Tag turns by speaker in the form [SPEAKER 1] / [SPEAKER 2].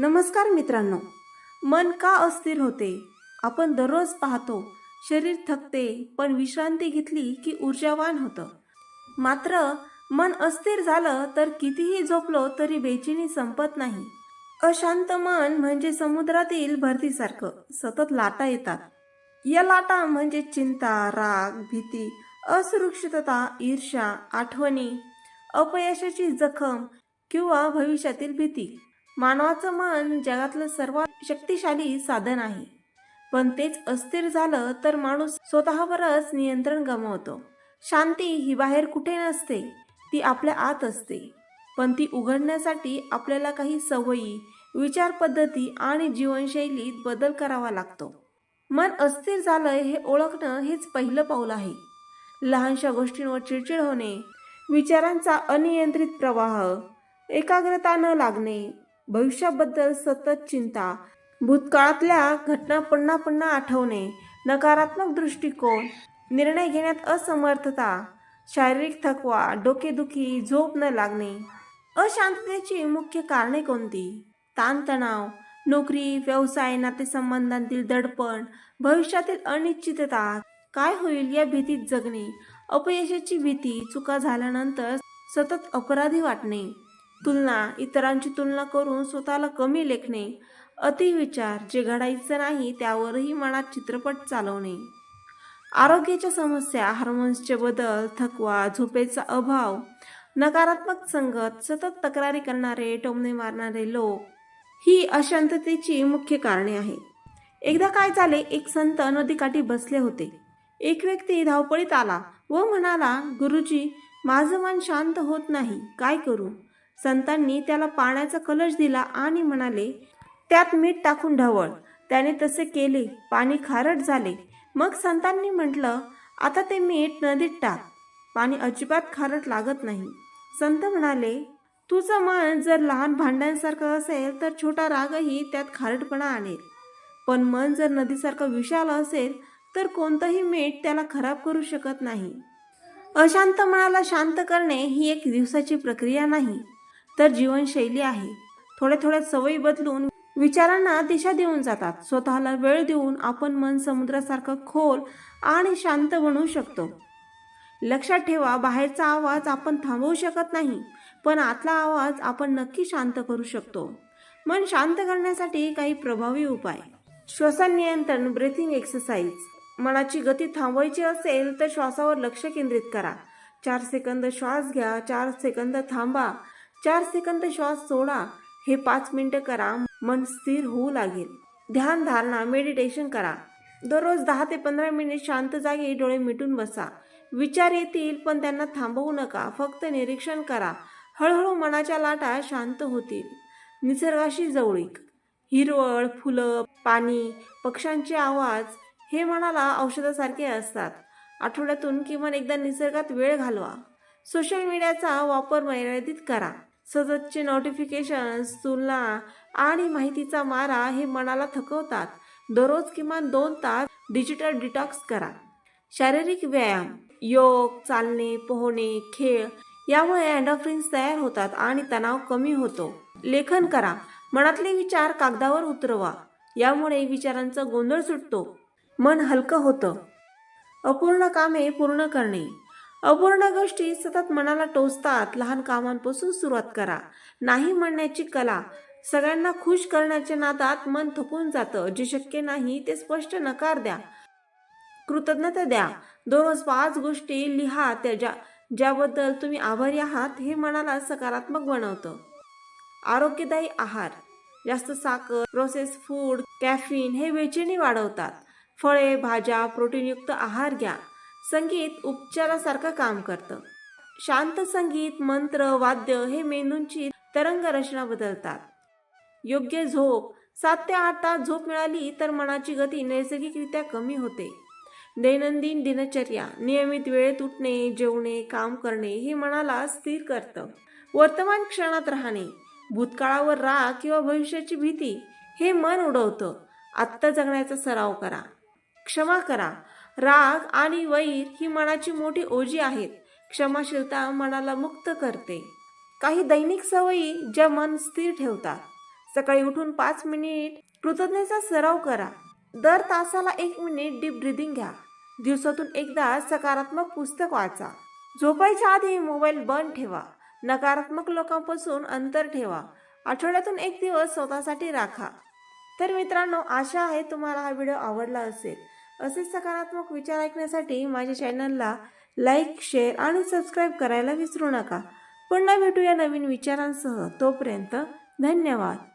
[SPEAKER 1] नमस्कार मित्रांनो. मन का अस्थिर होते? आपण दररोज पाहतो शरीर थकते पण विश्रांती घेतली की ऊर्जावान होतं. मात्र मन अस्थिर झालं तर कितीही झोपलो तरी बेचैनी संपत नाही. अशांत मन म्हणजे समुद्रातील भरतीसारखं सतत लाटा येतात. या लाटा म्हणजे चिंता राग भीती असुरक्षितता ईर्ष्या आठवणी अपयशाची जखम किंवा भविष्यातील भीती. मानवाचं मन जगातलं सर्वात शक्तिशाली साधन आहे. पण तेच अस्थिर झालं तर माणूस स्वतःवरच नियंत्रण गमावतो. शांती ही बाहेर कुठे नसते ती आपल्या आत असते. पण ती उघडण्यासाठी आपल्याला काही सवयी विचार पद्धती आणि जीवनशैलीत बदल करावा लागतो. मन अस्थिर झालंय हे ओळखणं हेच पहिलं पाऊल आहे. लहानशा गोष्टींवर चिडचिड होणे विचारांचा अनियंत्रित प्रवाह एकाग्रता न लागणे भविष्याबद्दल सतत चिंता भूतकाळातल्या घटना पुन्हा पुन्हा आठवणे नकारात्मक दृष्टिकोन निर्णय घेण्यात असमर्थता शारीरिक थकवा डोकेदुखी झोप न लागणे अशांततेची मुख्य कारणे कोणती? ताणतणाव नोकरी व्यवसाय नातेसंबंधांतील दडपण भविष्यातील अनिश्चितता काय होईल या भीतीत जगणे अपयशाची भीती चुका झाल्यानंतर सतत अपराधी वाटणे. तुलना इतरांची तुलना करून स्वतःला कमी लेखणे अतिविचार जे घडायचं नाही त्यावरही मनात चित्रपट चालवणे. आरोग्याच्या समस्या हार्मोन्सचे बदल थकवा झोपेचा अभाव नकारात्मक संगत सतत तक्रारी करणारे टोमणे मारणारे लोक ही अशांततेची मुख्य कारणे आहेत. एकदा काय झाले एक संत नदीकाठी बसले होते. एक व्यक्ती धावपळीत आला व म्हणाला गुरुजी माझं मन शांत होत नाही काय करू? संतांनी त्याला पाण्याचा कलश दिला आणि म्हणाले त्यात मीठ टाकून ढवळ. त्याने तसे केले. पाणी खारट झाले. मग संतांनी म्हटलं आता ते मीठ नदीत टाक. पाणी अजिबात खारट लागत नाही. संत म्हणाले तुझं मन जर लहान भांड्यांसारखं असेल तर छोटा रागही त्यात खारटपणा आणेल. पण मन जर नदीसारखं विशाल असेल तर कोणतंही मीठ त्याला खराब करू शकत नाही. अशांत मनाला शांत करणे ही एक दिवसाची प्रक्रिया नाही. तर जीवनशैली आहे. थोड्या थोड्या सवयी बदलून विचारांना दिशा देऊन जातात. स्वतःला वेळ देऊन आपण मन समुद्रासारखं खोल आणि शांत बनवू शकतो. लक्षात ठेवा बाहेरचा आवाज आपण थांबवू शकत नाही पण आतला आवाज आपण नक्की शांत करू शकतो. मन शांत करण्यासाठी काही प्रभावी उपाय. श्वसन नियंत्रण ब्रेथिंग एक्सरसाइज मनाची गती थांबवायची असेल तर श्वासावर लक्ष केंद्रित करा. चार सेकंद श्वास घ्या चार सेकंद थांबा. चार सेकंद श्वास सोडा. हे पाच मिनिटं करा. मन स्थिर होऊ लागेल. ध्यान धारणा मेडिटेशन करा. दररोज दहा ते पंधरा मिनिट शांत जागी डोळे मिटून बसा. विचार येतील पण त्यांना थांबवू नका. फक्त निरीक्षण करा. हळूहळू मनाच्या लाटा शांत होतील. निसर्गाशी जवळीक. हिरवळ फुलं पाणी पक्ष्यांचे आवाज हे मनाला औषधासारखे असतात. आठवड्यातून किमान एकदा निसर्गात वेळ घालवा. सोशल मीडियाचा वापर मर्यादित करा. सततचे नोटिफिकेशन्स तुलना आणि माहितीचा मारा हे मनाला थकवतात. दररोज किमान दोन तास डिजिटल डिटॉक्स करा. शारीरिक व्यायाम योग चालणे पोहणे खेळ यामुळे अँडोफ्रिन्स तयार होतात आणि तणाव कमी होतो. लेखन करा. मनातले विचार कागदावर उतरवा. यामुळे विचारांचा गोंधळ सुटतो. मन हलकं होतं. अपूर्ण कामे पूर्ण करणे. अपूर्ण गोष्टी सतत मनाला टोचतात. लहान कामांपासून सुरुवात करा. नाही म्हणण्याची कला सगळ्यांना खुश करण्याच्या नादात मन थकून जातं. जे शक्य नाही ते स्पष्ट नकार द्या. कृतज्ञता द्या. दररोज पाच गोष्टी लिहा. त्या ज्या ज्याबद्दल तुम्ही आभारी आहात हे मनाला सकारात्मक बनवतं. आरोग्यदायी आहार. जास्त साखर प्रोसेस फूड कॅफिन हे बेचैनी वाढवतात. फळे भाज्या प्रोटीनयुक्त आहार घ्या. संगीत उपचारासारखं काम करतं. शांत संगीत मंत्र वाद्य हे मेंदूंची तरंगरचना बदलतात. योग्य झोप सात ते आठ तास झोप मिळाली तर मनाची गती नैसर्गिकरित्या कमी होते. दैनंदिन दिनचर्या नियमित वेळेत उठणे जेवणे काम करणे हे मनाला स्थिर करतं. वर्तमान क्षणात राहणे भूतकाळावर राग किंवा भविष्याची भीती हे मन उडवतं. आत्ता जगण्याचा सराव करा. क्षमा करा. राग आणि वैर ही मनाची मोठी ओझी आहेत. क्षमाशीलता मनाला मुक्त करते. काही दैनिक सवयी ज्या मन स्थिर ठेवतात. सकाळी उठून पाच मिनिट कृतज्ञतेचा सराव करा. दर तासाला एक मिनिट डीप ब्रिदिंग घ्या. दिवसातून एकदा सकारात्मक पुस्तक वाचा. झोपायच्या आधी मोबाईल बंद ठेवा. नकारात्मक लोकांपासून अंतर ठेवा. आठवड्यातून एक दिवस स्वतःसाठी राखा. तर मित्रांनो आशा आहे तुम्हाला हा व्हिडिओ आवडला असेल. असे सकारात्मक विचार ऐकण्यासाठी माझ्या चॅनलला लाईक शेअर आणि सबस्क्राईब करायला विसरू नका. पुन्हा भेटूया नवीन विचारांसह. तोपर्यंत धन्यवाद.